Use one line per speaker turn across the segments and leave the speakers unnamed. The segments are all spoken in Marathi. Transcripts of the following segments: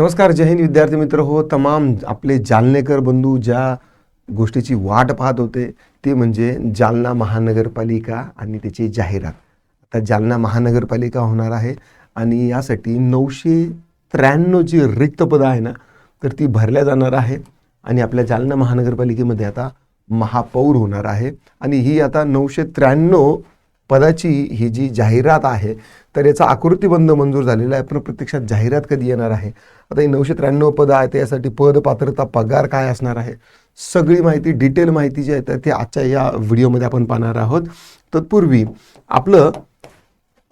नमस्कार जय हिंद विद्यार्थी मित्र. हो तमाम आपले जालनेकर बंधू ज्या गोष्टीची वाट पाहत होते ते म्हणजे जालना महानगरपालिका आणि त्याची जाहिरात. आता जालना महानगरपालिका होणार आहे आणि यासाठी नऊशे त्र्याण्णव जी रिक्त पदं आहे ना तर ती भरल्या जाणार आहे आणि आपल्या जालना महानगरपालिकेमध्ये आता महापौर होणार आहे. आणि ही आता नऊशे त्र्याण्णव पदाची ही जी जाहिरात आहे तर याचा आकृतीबंध मंजूर झालेला आहे. पण प्रत्यक्षात जाहिरात कधी येणार आहे? आता ही नऊशे त्र्याण्णव पदं आहेत यासाठी पद पात्रता पगार काय असणार आहे? सगळी माहिती डिटेल माहिती जी आहे तर ते आजच्या या व्हिडिओमध्ये आपण पाहणार आहोत. तत्पूर्वी आपलं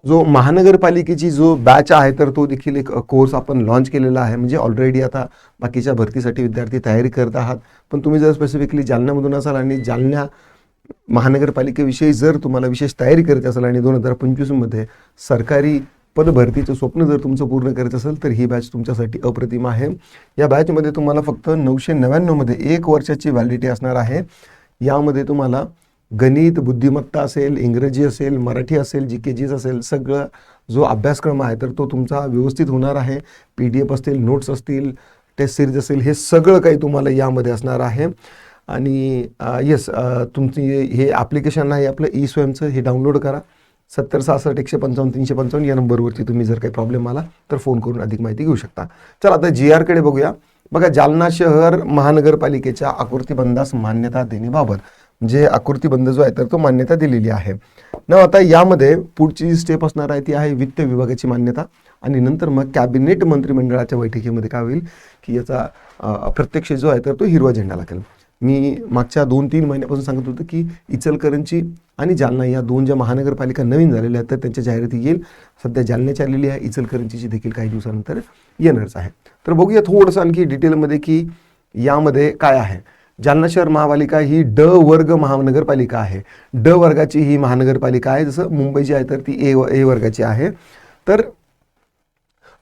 जो महानगरपालिकेची जो बॅच आहे तर तो देखील एक कोर्स आपण लॉन्च केलेला आहे. म्हणजे ऑलरेडी आता बाकीच्या भरतीसाठी विद्यार्थी तयारी करत आहात. पण तुम्ही जर स्पेसिफिकली जालन्यामधून असाल आणि जालन्या महानगरपालिकेविषयी जर तुम्हाला विशेष तयारी करायची असेल आणि दोन हजार पंचवीसमध्ये सरकारी पदभरतीचं स्वप्न जर तुमचं पूर्ण करायचं असेल तर ही बॅच तुमच्यासाठी अप्रतिम आहे. या बॅचमध्ये तुम्हाला फक्त नऊशे नव्याण्णवमध्ये एक वर्षाची व्हॅलिडिटी असणार आहे. यामध्ये तुम्हाला गणित बुद्धिमत्ता असेल इंग्रजी असेल मराठी असेल जी के जीज असेल सगळं जो अभ्यासक्रम आहे तर तो तुमचा व्यवस्थित होणार आहे. पी डी एफ असतील नोट्स असतील टेस्ट सिरीज असेल हे सगळं काही तुम्हाला यामध्ये असणार आहे. आणि येस तुमची हे ॲप्लिकेशन आहे आपलं ई स्वयंचं हे डाउनलोड करा. सत्तर सहासष्ट एकशे पंचावन्न तीनशे पंचावन्न या नंबरवरती तुम्ही जर काही प्रॉब्लेम आला तर फोन करून अधिक माहिती घेऊ शकता. चला आता जी आरकडे बघूया. बघा जालना शहर महानगरपालिकेच्या आकृतीबंधास मान्यता देण्याबाबत म्हणजे आकृतीबंध जो आहे तर तो मान्यता दिलेली आहे. न आता यामध्ये पुढची स्टेप असणार आहे ती आहे वित्त विभागाची मान्यता. आणि नंतर मग कॅबिनेट मंत्रिमंडळाच्या बैठकीमध्ये काय होईल की याचा प्रत्यक्ष जो आहे तर तो हिरवा झेंडा लागेल. मी मागच्या दोन तीन महिन्यापासून सांगत होतो की इचलकरंजी आणि जालना या दोन ज्या महानगरपालिका नवीन झालेल्या आहेत तर त्यांच्या जाहिराती येईल. सध्या जालन्याची आलेली आहे इचलकरंजीची देखील काही दिवसानंतर येणारच आहे. तर बघूया थोडंसं आणखी डिटेलमध्ये की यामध्ये काय आहे. जालना शहर महापालिका ही ड वर्ग महानगरपालिका आहे. ड वर्गाची ही महानगरपालिका आहे. जसं मुंबई जी आहे तर ती ए ए वर्गाची आहे. तर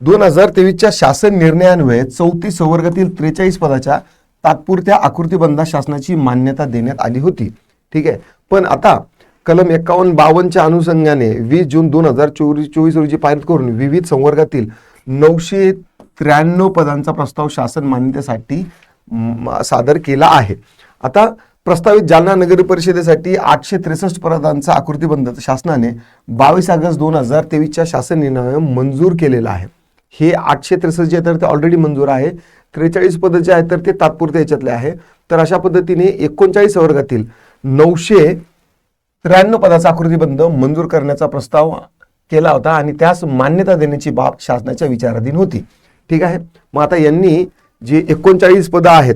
दोन हजार तेवीसच्या शासन निर्णयान्वये चौतीस संवर्गातील त्रेचाळीस पदाच्या तात्पुरत्या आकृतीबंधा शासनाची मान्यता देण्यात आली होती. ठीक आहे. पण आता कलम एकावन्न बावन्नच्या अनुषंगाने वीस जून दोन हजार चोवीस चोवीस रोजी पारित करून विविध संवर्गातील नऊशे त्र्याण्णव पदांचा प्रस्ताव शासन मान्यतेसाठी म, सादर केला आहे. आता प्रस्तावित जालना नगर परिषदेसाठी आठशे त्रेसष्ट पदांचा आकृतीबंध शासनाने बावीस ऑगस्ट दोन हजार तेवीसच्या शासन निर्णयाने मंजूर केलेला आहे. हे आठशे त्रेसष्ट जे आहे तर ते ऑलरेडी मंजूर आहे. त्रेचाळीस पद जे आहेत तर ते तात्पुरते याच्यातले आहे. तर अशा पद्धतीने एकोणचाळीस वर्गातील नऊशे त्र्याण्णव पदाचा आकृतीबंध मंजूर करण्याचा प्रस्ताव केला होता आणि त्यास मान्यता देण्याची बाब शासनाच्या विचाराधीन होती. ठीक आहे? मग आता यांनी जे एकोणचाळीस पदं आहेत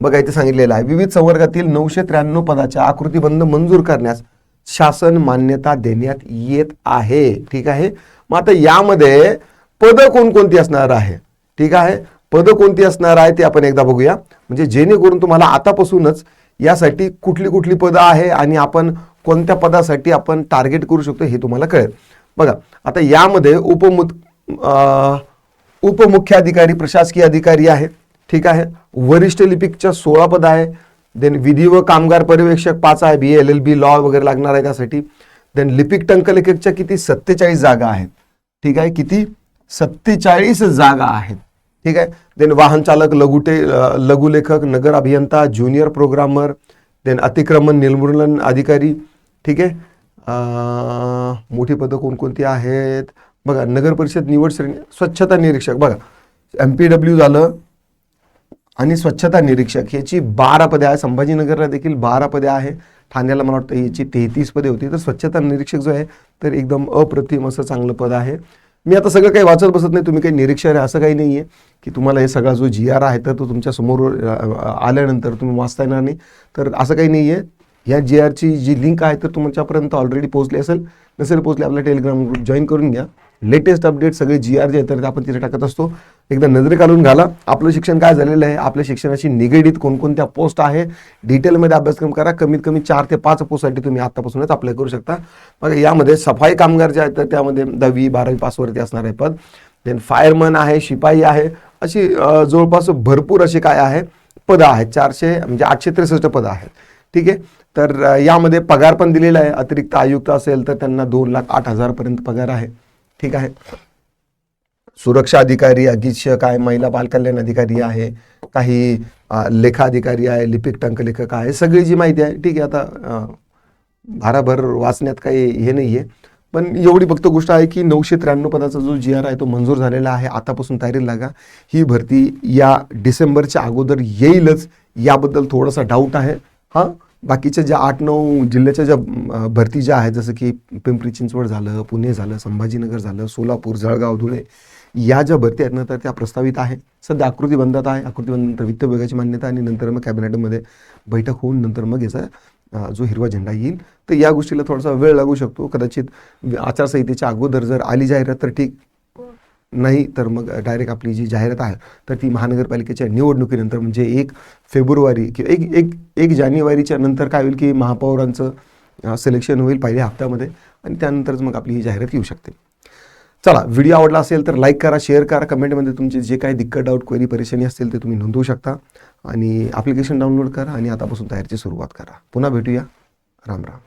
बघा इथे सांगितलेलं आहे विविध संवर्गातील नऊशे त्र्याण्णव पदाच्या आकृतीबंध मंजूर करण्यास शासन मान्यता देण्यात येत आहे. ठीक आहे? मग आता यामध्ये पदं कोणकोणती असणार आहे? ठीक आहे? पदं कोणती असणार आहे ते आपण एकदा बघूया. म्हणजे जेणेकरून तुम्हाला आतापासूनच यासाठी कुठली कुठली पदं आहे आणि आपण कोणत्या पदासाठी आपण टार्गेट करू शकतो हे तुम्हाला कळेल. बघा आता यामध्ये उपमु उपमुख्याधिकारी प्रशासकीय अधिकारी आहे. ठीक आहे? वरिष्ठ लिपिकच्या सोळा पद आहे. देन विधी व कामगार पर्यवेक्षक पाच आहे. B L L B law वगैरे लागणार आहे त्यासाठी देन लिपिक टंकलेखकच्या किती सत्तेचाळीस जागा आहेत. ठीक आहे? किती? सत्तेचाळीस जागा आहेत. ठीक आहे? देन वाहन चालक लघुटे लघुलेखक नगर अभियंता ज्युनियर प्रोग्रामर देन अतिक्रमण निर्मूलन अधिकारी. ठीक आहे? मोठी पदं कोणकोणती आहेत? बघा नगर परिषद निवड श्रेणी स्वच्छता निरीक्षक. बघा एम पी डब्ल्यू झालं. आणि स्वच्छता निरीक्षक याची बारा पदे आहे संभाजीनगरला देखील बारा पदे आहे ठाण्याला मला वाटतं याची तेहतीस पदे होती. तर स्वच्छता निरीक्षक जो आहे तर एकदम अप्रतिम असं चांगलं पद आहे. मी आता सगळं काही वाचत बसत नाही. तुम्ही काही निरीक्षक आहे असं काही नाही आहे की तुम्हाला हे सगळा जो जी आर आहे तर तो तुमच्यासमोर आल्यानंतर तुम्ही वाचता येणार नाही. तर असं काही नाही आहे या जी आरची जी लिंक आहे तर तुमच्यापर्यंत ऑलरेडी पोहोचली असेल. नसेल पोहोचली आपला टेलिग्राम ग्रुप जॉईन करून घ्या. लेटेस्ट अपडेट सगळे जी आर जे आहेत तर आपण तिथे टाकत असतो. एकदा नजरे घालून घाला. आपलं शिक्षण काय झालेलं आहे? आपल्या शिक्षणाशी निगडीत कोणकोणत्या पोस्ट आहे? डिटेलमध्ये अभ्यासक्रम करा. कमीत कमी चार ते पाच पोस्टसाठी तुम्ही आतापासूनच अप्लाय करू शकता. मग यामध्ये सफाई कामगार जे आहेत तर त्यामध्ये दहावी बारावी पासवरती असणार आहे पद. देन फायरमन आहे शिपाई आहे. अशी जवळपास भरपूर असे काय आहे? पदं आहेत. चारशे म्हणजे आठशे त्रेसष्ट पदं आहेत. ठीक आहे? तर यामध्ये पगार पण दिलेला आहे. अतिरिक्त आयुक्त असेल तर त्यांना दोन लाख आठ हजारपर्यंत पगार आहे. ठीक आहे. सुरक्षा अधिकारी अधीक्षक आहे महिला बालकल्याण अधिकारी आहे काही लेखाधिकारी लेखा अधिकारी आहे लिपिक टंकलेखक आहे. सगळी जी माहिती आहे ठीक आहे. आता भाराभर वाचण्यात काही हे नाही आहे पण एवढी फक्त गोष्ट आहे की नऊशे त्र्याण्णव पदाचा जो जी आर आहे तो मंजूर झालेला आहे. आतापासून तयारी लागा. ही भरती या डिसेंबरच्या अगोदर येईलच. याबद्दल थोडासा डाऊट आहे. हां? बाकीच्या ज्या आठ नऊ जिल्ह्याच्या ज्या भरती ज्या आहेत जसं की पिंपरी चिंचवड झालं पुणे झालं संभाजीनगर झालं सोलापूर जळगाव धुळे या ज्या भरती आहेत ना तर त्या प्रस्तावित आहे सध्या आकृती बंधात आहे. आकृती बंधानंतर वित्त विभागाची मान्यता आणि नंतर मग कॅबिनेटमध्ये बैठक होऊन नंतर मग याचा जो हिरवा झेंडा येईल. तर या गोष्टीला थोडासा वेळ लागू शकतो. कदाचित आचारसंहितेच्या अगोदर जर आली जाहिरात तर ठीक. नाही तर मग डायरेक्ट आपली जी जाहिरात आहे तर ती महानगरपालिकेच्या निवडणुकीनंतर म्हणजे एक फेब्रुवारी किंवा एक एक एक जानेवारीच्या नंतर काय होईल की महापौरांचं सिलेक्शन होईल पहिल्या हप्त्यामध्ये आणि त्यानंतरच मग आपली ही जाहिरात येऊ शकते. चला व्हिडिओ आवडला असेल तर लाईक करा शेअर करा कमेंटमध्ये तुमचे जे काही दिक्कत डाऊट क्वेरी परेशानी असतील ते तुम्ही नोंदवू शकता. आणि ॲप्लिकेशन डाउनलोड करा आणि आतापासून तयारीची सुरुवात करा. पुन्हा भेटूया. राम राम.